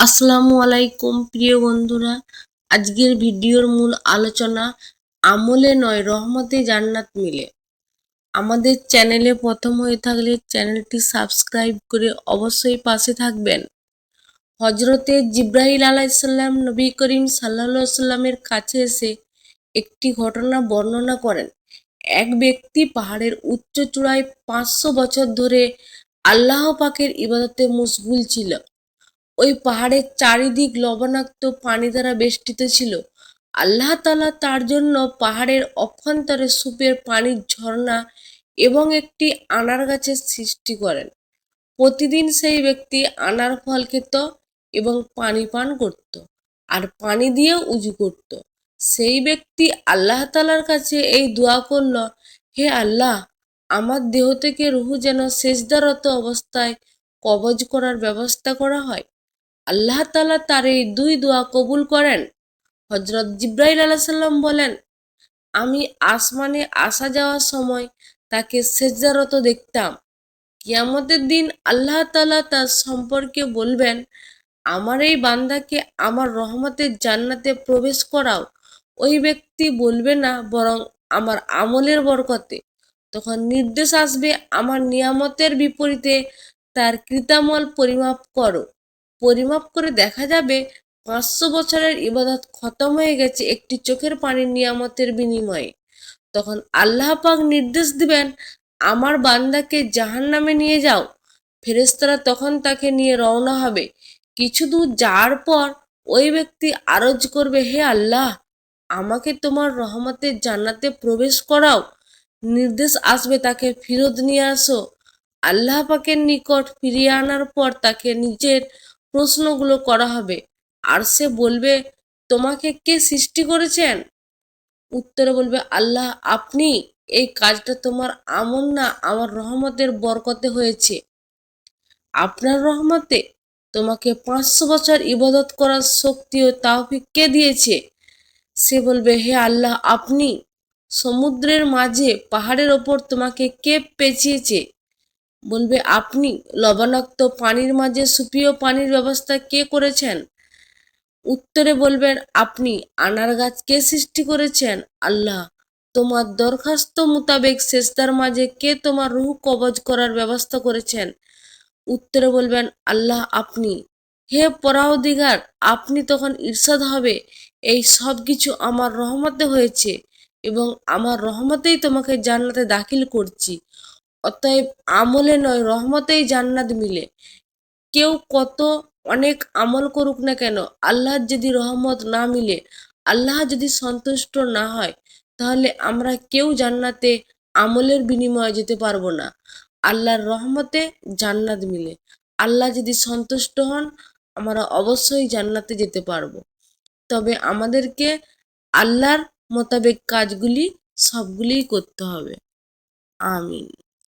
আসসালামু আলাইকুম, প্রিয় বন্ধুরা। আজকের ভিডিওর মূল আলোচনা, আমলে নয়, রহমতে জান্নাত মিলে। আমাদের চ্যানেলে প্রথম হয়ে থাকলে চ্যানেলটি সাবস্ক্রাইব করে অবশ্যই পাশে থাকবেন। হজরতে জিব্রাহিল আলাইসাল্লাম নবী করিম সাল্লা সাল্লামের কাছে এসে একটি ঘটনা বর্ণনা করেন। এক ব্যক্তি পাহাড়ের উচ্চ চূড়ায় পাঁচশো বছর ধরে আল্লাহ পাকের ইবাদতে মুশগুল ছিল। ওই পাহাড়ের চারিদিক লবণাক্ত পানি দ্বারা বেষ্টিত ছিল। আল্লাহ তালা তার জন্য পাহাড়ের অভ্যন্তরে সুপের পানির ঝর্ণা এবং একটি আনার গাছের সৃষ্টি করেন। প্রতিদিন সেই ব্যক্তি আনার ফল খেত এবং পানি পান করত আর পানি দিয়ে উজু করত। সেই ব্যক্তি আল্লাহ তালার কাছে এই দোয়া করল, হে আল্লাহ, আমার দেহ থেকে রুহু যেন শেষদারত অবস্থায় কবজ করার ব্যবস্থা করা হয়। আল্লাহ তালা তার এই দুই দোয়া কবুল করেন। হজরত জিব্রাইল আলাহ সাল্লাম বলেন, আমি আসমানে আসা যাওয়ার সময় তাকে সেজদারত দেখতাম। কিয়ামতের দিন আল্লাহ তালা তার সম্পর্কে বলবেন, আমার এই বান্দাকে আমার রহমতের জান্নাতে প্রবেশ করাও। ওই ব্যক্তি বলবে না বরং আমার আমলের বরকতে। তখন নির্দেশ আসবে, আমার নিয়ামতের বিপরীতে তার কৃতামল পরিমাপ করো। পরিমাপ করে দেখা যাবে পাঁচশো বছরের ইবাদত খতম হয়ে গেছে একটি চোখের পানির নিয়ামতের বিনিময়ে। তখন আল্লাহ পাক নির্দেশ দিবেন, আমার বান্দাকে জাহান নামে নিয়ে যাও। ফেরেস্তারা তখন তাকে নিয়ে রওনা হবে। কিছু দূর যাওয়ার পর ওই ব্যক্তি আরজ করবে, হে আল্লাহ, আমাকে তোমার রহমতের জান্নাতে প্রবেশ করাও। নির্দেশ আসবে তাকে ফিরত নিয়ে আসো। আল্লাহ পাকের নিকট ফিরিয়ে আনার পর তাকে নিজের প্রশ্নগুলো করা হবে। আর সে বলবে, তোমাকে কে সৃষ্টি করেছেন? উত্তরে বলবে, আল্লাহ, আপনি। এই কাজটা তোমার আমল না, আমার রহমতের বরকতে হয়েছে। আপনার রহমতে তোমাকে পাঁচশো বছর ইবাদত করার শক্তি ও তাওফিক কে দিয়েছে? সে বলবে, হে আল্লাহ, আপনি। সমুদ্রের মাঝে পাহাড়ের ওপর তোমাকে কে পেঁচিয়েছে? বলবে, আপনি লবণাক্ত পানির মাঝে সুপীয় পানির ব্যবস্থা কে করেছেন? উত্তরে বলবেন, আপনি আনার গাছ কে সৃষ্টি করেছেন? আল্লাহ, তোমার দরখাস্ত মোতাবেক শেষদার মাঝে কে তোমার রুহ কবজ করার ব্যবস্থা করেছেন? উত্তরে বলবেন, আল্লাহ, আপনি। হে পরাউদিগার আপনি তখন ঈর্ষাদ হবে। এই সব কিছু আমার রহমতে হয়েছে এবং আমার রহমতেই তোমাকে জান্নাতে দাখিল করছি। অতএব আমলে নয়, রহমতেই জান্নাত মিলে। কেউ কত অনেক আমল করুক না কেন, আল্লাহর যদি রহমত না মিলে, আল্লাহ যদি সন্তুষ্ট না হয়, তাহলে আমরা কেউ জান্নাতে আমলের বিনিময়ে যেতে পারব না। আল্লাহর রহমতে জান্নাত মিলে। আল্লাহ যদি সন্তুষ্ট হন, আমরা অবশ্যই জান্নাতে যেতে পারব। তবে আমাদেরকে আল্লাহর মোতাবেক কাজগুলি সবগুলিই করতে হবে। আমিন।